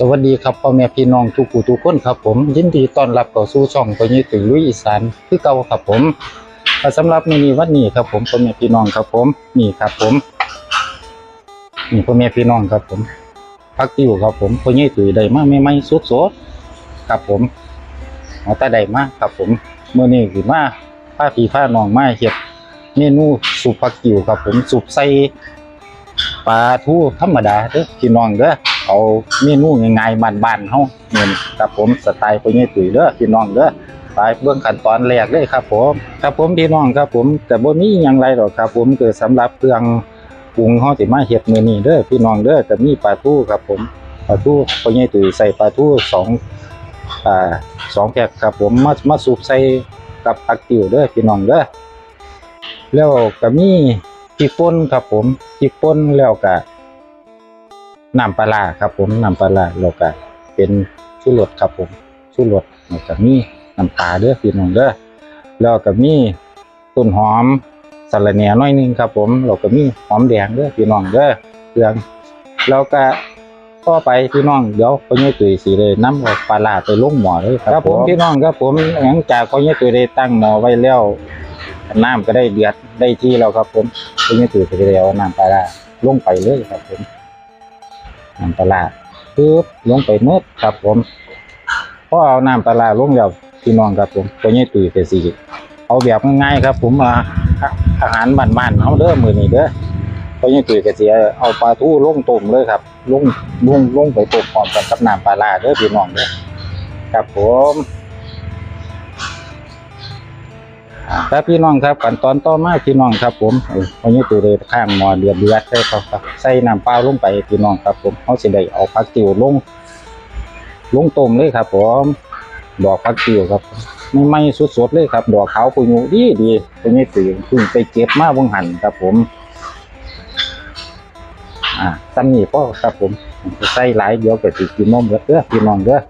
สวัสดีครับพ่อแม่พี่น้องทุกผู้ทุกคนครับผมยินดีต้อนรับเข้าสู่ช่องปยิตุยลุยอีสานคือเก่าครับผมสำหรับมื้อนี้วันนี้ครับผมพ่อแม่พี่น้องครับผมนี่ครับผมนี่พ่อแม่พี่น้องครับผมพักติวครับผมพ่อใหญ่ตุยได้มาใหม่ๆสดๆครับผมเอาแต่ได้มาครับผมเมื้อนี้คือมาพาพี่พาน้องมาเฮ็ดเมนูสุปผักติวครับผมสุปใส่ปลาทูธรรมดาเด้อพี่น้องเด้อ เอาเมนูง่ายๆบ้านๆเฮาเนี่ครับผมสไตล์พ่อใหญ่ตุ๋ยเด้อพี่น้องเด้อไปเบื้องขั้นตอนแรกเลยครับผมครับผมพี่น้องครับผมแต่บ่มีหยังไรหรอกครับผมคือสำหรับเครื่องปรุงเฮาสิมาเฮ็ดมื้อนี้เด้อพี่น้องเด้อจะมีปลาทูครับผมปลาทูพ่อใหญ่ตุ๋ยใส่ปลาทูสองอ่าสองแพ็คครับผมมามาสูบใส่กับผักติ๋วเด้อพี่น้องเด้อแล้วก็มีพริกป่นครับผมพริกป่นแล้วก็ น้ำปลาร้าครับผมน้ำปลาร้าแล้วก็เป็นชูรสครับผมชูรสแล้วก็มีน้ำปลาเด้อพี่น้องเด้อแล้วก็มีต้นหอมสะระแหน่น้อยหนึงครับผมแล้วก็มีหอมแดงเด้อพี่น้องเด้อเครื่องแล้วก็ต่อไปพี่น้องเดี๋ยวพ่อใหญ่ตุ้ยสิได้นำเอาปลาร้าไปลงหม้อเลยครับผมพี่น้องครับผมหลังจากพ่อใหญ่ตุ้ยได้ตั้งหม้อไว้แล้วน้ำก็ได้เดือดได้ที่แล้วครับผมทีนี้ถือไปแล้วน้ำปลาร้าลงไปเลยครับผม น้ำปลาปึ๊บลงไปเมื่อครับผมพอเอาน้ำปลาลงแล้วพี่น้องครับผมตัวนี้ตุ๋ยไปสีเอาแบบง่ายๆครับ ผมมาอาหารบ้านๆเขาเด้อมือนี้เด้อตัวนี้ตุ๋ยก็สิเอาปลาทูลงต้มเลยครับลงลงลงไปต้มพร้อมกับน้ำปลาร้าเด้อพี่น้องเด้อครับผม ครับพี่น้องครับขั้นตอนต่อมาพี่น้องครับ ผมวันนี้ตัวเดข้างหมอเดือดเดือดใส่เขาครับใส่น้ำเปล่าลงไปพี่น้องครับ ผมเขาสิได้เอาผักติ๋วลงลงต้มเลยครับ ผมดอกผักติ๋วครับไม่ไม่สดๆเลยครับ ดอกขาวปุยญูดีดีตัวนี้ตื่นเพิ่งไปเก็บมาบงหันครับ ผม อ่าซ้ำนี่พ่อครับ ผมใส่หลายเดียวก็ติกินนมเด้อพี่น้องเด้อ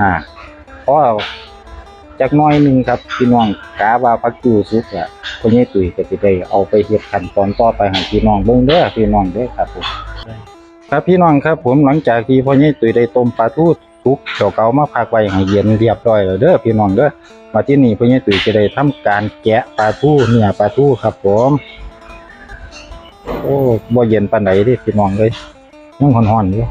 อ่าพราะ จักน้อยหนึงครับพี่น้องกาว่าพักจูสุกอะคนนี้ตุ๋ยก็สิได้เอาไปเฮ็ดขั้นตอนต่อไปให้พี่น้องเบิ่งเด้อพี่น้องเด้อครับผมครับพี่น้องครับผมหลังจากที่พ่อใหญ่ตุ๋ยได้ต้มปลาทูสุกเก่าเก่ามาพักไว้ให้เย็นเรียบร้อยแล้วเด้อพี่น้องเด้อมาที่นี่พ่อใหญ่ตุ๋ยจะได้ทำการแกะปลาทูเนื้อปลาทูครับผมโอ้บ่เย็นปานใดเด้พี่น้องเลยยังร้อนๆอยู่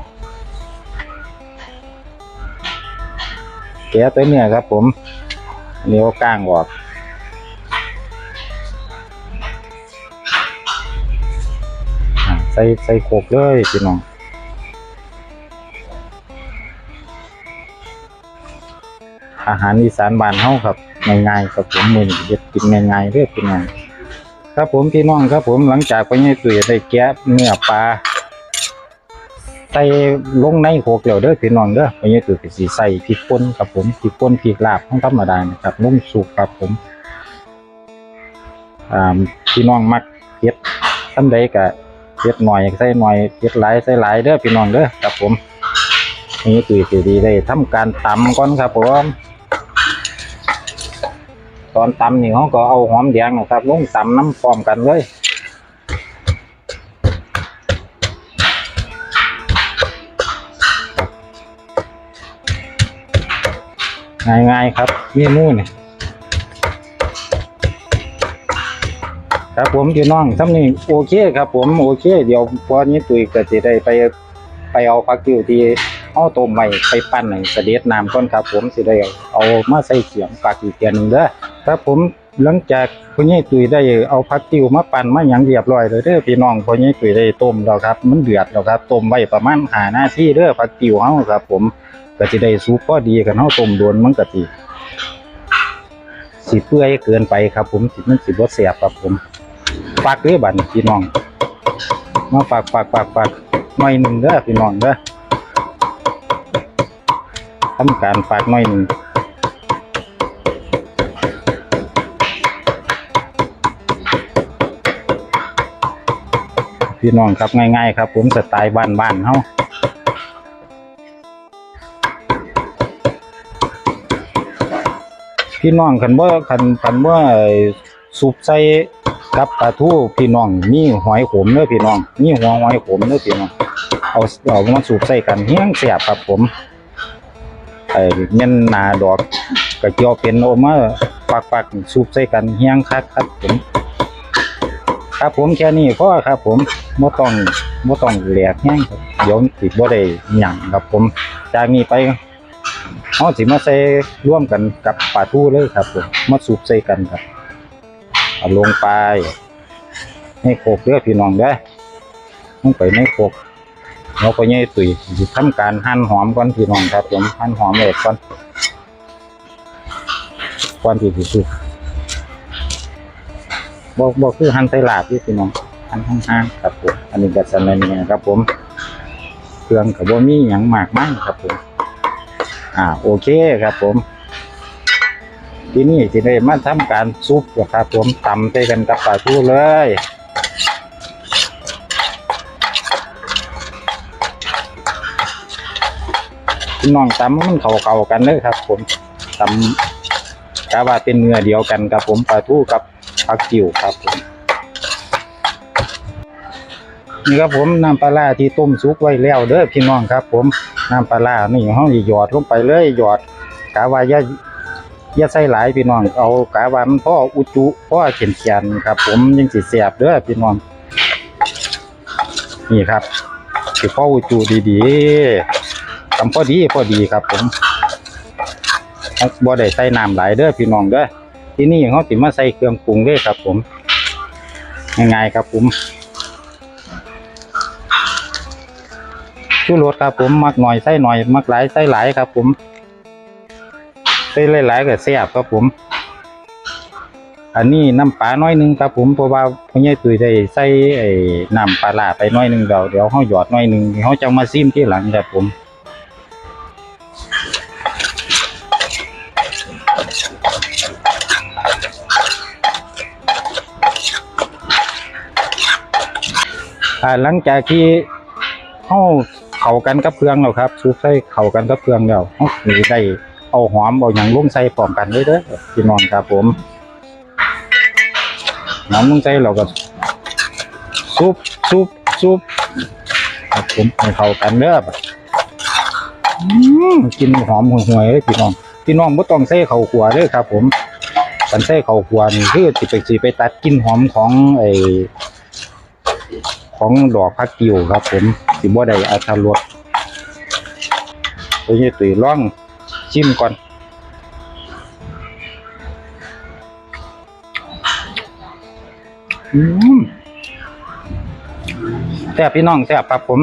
แกะตัวเนื้อครับผม อันนี้ก็ก้างออกใส่ใส่โขกเลยพี่น้องอาหารอีสานบ้านเฮาครับง่ายๆครับผมมือนี้เฮ็ดกินง่ายๆเด้อพี่น้องครับผมพี่น้องครับผมหลังจากไปให้ตุ๋ยได้แกะเนื้อปลา ใส่ลงในโขกแล้วเด้อพี่น้องเด้อไปให้ตุ๋ยก็สิใส่พริกป่นครับผมพริกป่นพริกลาบของธรรมดานะครับลงสุกครับผมพี่น้องมักเผ็ดทำใดก็เผ็ดหน่อยใส่หน่อยเผ็ดหลายใส่หลายเด้อพี่น้องเด้อครับผมนี่ตุ๋ยสิดีได้ทำการตำก่อนครับผมตอนตำนี่เขาก็เอาหอมแดงนะครับลงตำน้ำพร้อมกันเลย ง่ายๆครับเมนูนี่ครับผมพี่น้องทำนี่โอเคครับผมโอเค เดี๋ยวพอนี้ตุยก็จะได้ไปไปเอาผักกิ้วที่เอาต้มไว้ไปปั้นให้เสด็จน้ำก่อนครับ ผมสิได้เอามาใส่เขียงปากอีกเทียนึงเด้อครับผมหลังจากพ่อใหญ่ตุ๋ยได้เอาผักติ้วมาปั่นมาหยังเรียบร้อยเลยเด้อพี่น้องพ่อใหญ่ตุ๋ยได้ต้มแล้วครับ มันเดือดแล้วครับต้มไว้ประมาณ5นาที่เด้อผักติ้วเฮาครับ ผม ก็สิได้สุกพอดีกันเฮาต้มโดนมันก็สิสิเปื่อยเกินไปครับ ผมสิมันสิบ่แซ่บครับผมฝากเด้อบัดนี้พี่น้อง มาฝากฝากฝากฝากหน่อยหนึงเด้อพี่น้องเด้อทำการฝากหน่อยหนึงพี่น้องครับง่ายๆครับ ผมสไตล์บ้านๆเฮา พี่น้องคันว่าคันคันว่าสุปใส่กับปลาทูพี่น้องมีหอยขมเด้อพี่น้องมีหัวหอยขมเด้อพี่น้องเอาเอามาสูบใส่กันเฮี้ยงเสียบครับผมไอ้เงี้ยหนาดอกกระเจียวเป็นโอมาปักปักสูบใส่กันเฮี้ยงคักครับผมครับผมแค่นี้พอครับผมบ่ต้องบ่ต้องแหลกแห้งครับเดี๋ยวสิบ่ได้หยั่งครับผมจากนี้ไป เฮาสิมาใส่ร่วมกันกับปลาทูเลยครับผมมาสูบใส่กันครับเอาลงไปในโคกเด้อพี่น้องเด้อลงไปในโคกเราก็ย่ายตุยสิทำการหั่นหอมก่อนพี่น้องครับผมหั่นหอมไว้ก่อนก่อนที่สิสุกบอกบอกคือหันไทลาบที่พี่น้องหันห้างๆครับผมอันนี้ก็สันนิษฐานครับผม เครื่องกับบ่มีหยังมากมายครับผม อ่าโอเคครับผม ที่นี่ที่ได้มาทำการซุปครับผมตำใส่กันกับปลาทูเลยพี่น้องตำมันเข้าเก่าๆกันเลยครับ ผมตำกะว่าเป็นเนื้อเดียวกันครับผมปลาทูกับผักจิ๋วครับผม นี่ครับผมน้ำปลาร้าที่ต้มซุกไว้แล้วเด้อพี่น้องครับ ผมน้ำปลาร้านี่ห้องหยอดลงไปเลยหยอดกะว่าอย่าอย่าใส่หลายพี่น้องเอากะว่ามันพ่ออุจุพ่อเขียนเขียนครับ ผมยังสิเสียบเด้อพี่น้องนี่ครับสิพ่ออุจุดีๆทำพอดีพอดีครับ ผมบ่ได้ใส่น้ำหลายเด้อพี่น้องเด้อที่นี่เขาสิมาใส่เครื่องปรุงด้วยครับ ผมง่ายๆครับผม ชูรสครับผมมักหน่อยใส่หน่อยมักหลายใส่หลายครับ ผมใส่หลายๆก็แซ่บครับผม อันนี้น้ำปลาน้อยหนึงครับผมเพราะว่าพ่อใหญ่ตุ้ยได้ใส่ไอ้น้ำปลาร้าไปน้อยหนึงเดี๋ยวเดี๋ยวเขาหยอดน้อยหนึงเขาจะมาซิมที่หลังครับผมอ่าหลังจากที่เข้า เข้ากันกับเครื่องแล้วครับซุปใส่เข้ากันกับเครื่องแล้วเขาสิได้เอาหอมเอาหยังลงใส่พร้อมกันเลยเด้อพี่น้องครับผมน้ำลงใส่เราก็ซุปซุปซุปครับผมให้เข้ากันเด้อกินหอมห่วยๆเลยพี่น้องพี่น้องบ่ต้องใส่เข้าวขัวเด้อครับ ผมกันใส่เข้าขัวนี่คือสิไปสิไปตัดกลิ่นหอมของไอ ของดอกพักกิวครับผมสิบ่ได้อัตรสตัวนี้ตุยล่องชิมก่อนอืมแซ่บพี่น้องแซ่บครับผม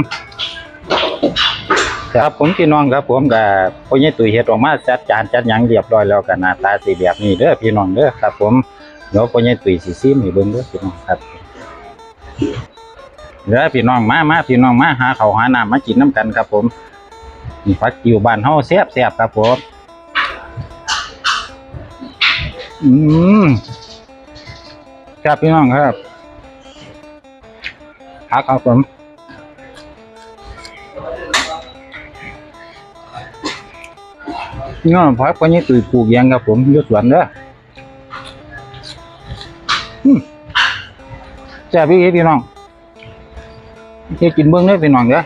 ครับผมพี่น้องครับผมกับพ่อใหญ่ตุยเฮ็ดออกมาจัดจานจัดหยังเรียบร้อยแล้วกันหน้าตาสีแบบนี้เด้อพี่น้องเด้อครับ ผมเดี๋ยวพ่อใหญ่ตุยสิซิมให้เบิ่งเด้อพี่น้องครับ เด้อพี่น้องมามาพี่น้องมาหาเขาหาน้ำมากินน้ำกันครับผมฟักกิวบ้านเฮาแซ่บแซ่บครับผมอืมครับพี่น้องครับพักครับผมนี่พักวันนี้ตุยปลูกยางครับผมยุดสวนเด้ออืมแซ่บพี่พี่น้อง เฮ็ดกินเบิ่งเด้อพี่น้องเด้อ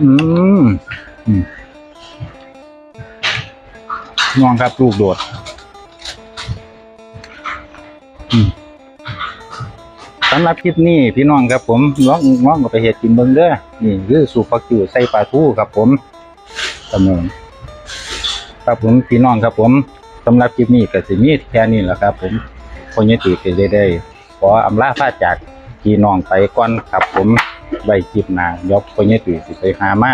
อืมน้องครับลูกโดดสำหรับคลิปนี้พี่น้องครับผมลองลองเอาไปเฮ็ดกินเบิ่งเด้อนี่คือสูตรฟักจิ๋วใส่ปลาทูครับผมเสมอครับผมพี่น้องครับผมสำหรับคลิปนี้ก็สิมีแค่นี้แหละครับ ผมคนยติก็ได้ได้ขออำลาพาจาก พี่น้องไปก่อนครับผมใบคลิปหนายกไปเนี่ยตื่นสิไปหามา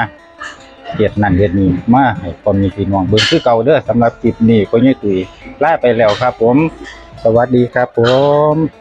เห็ดนั่นเห็ดนี่มาให้คนมีพี่น้องเบิ่งคือเก่าเด้อสำหรับคลิปนี้ก็เนี่ยตื่นลาไปแล้วครับผม สวัสดีครับผม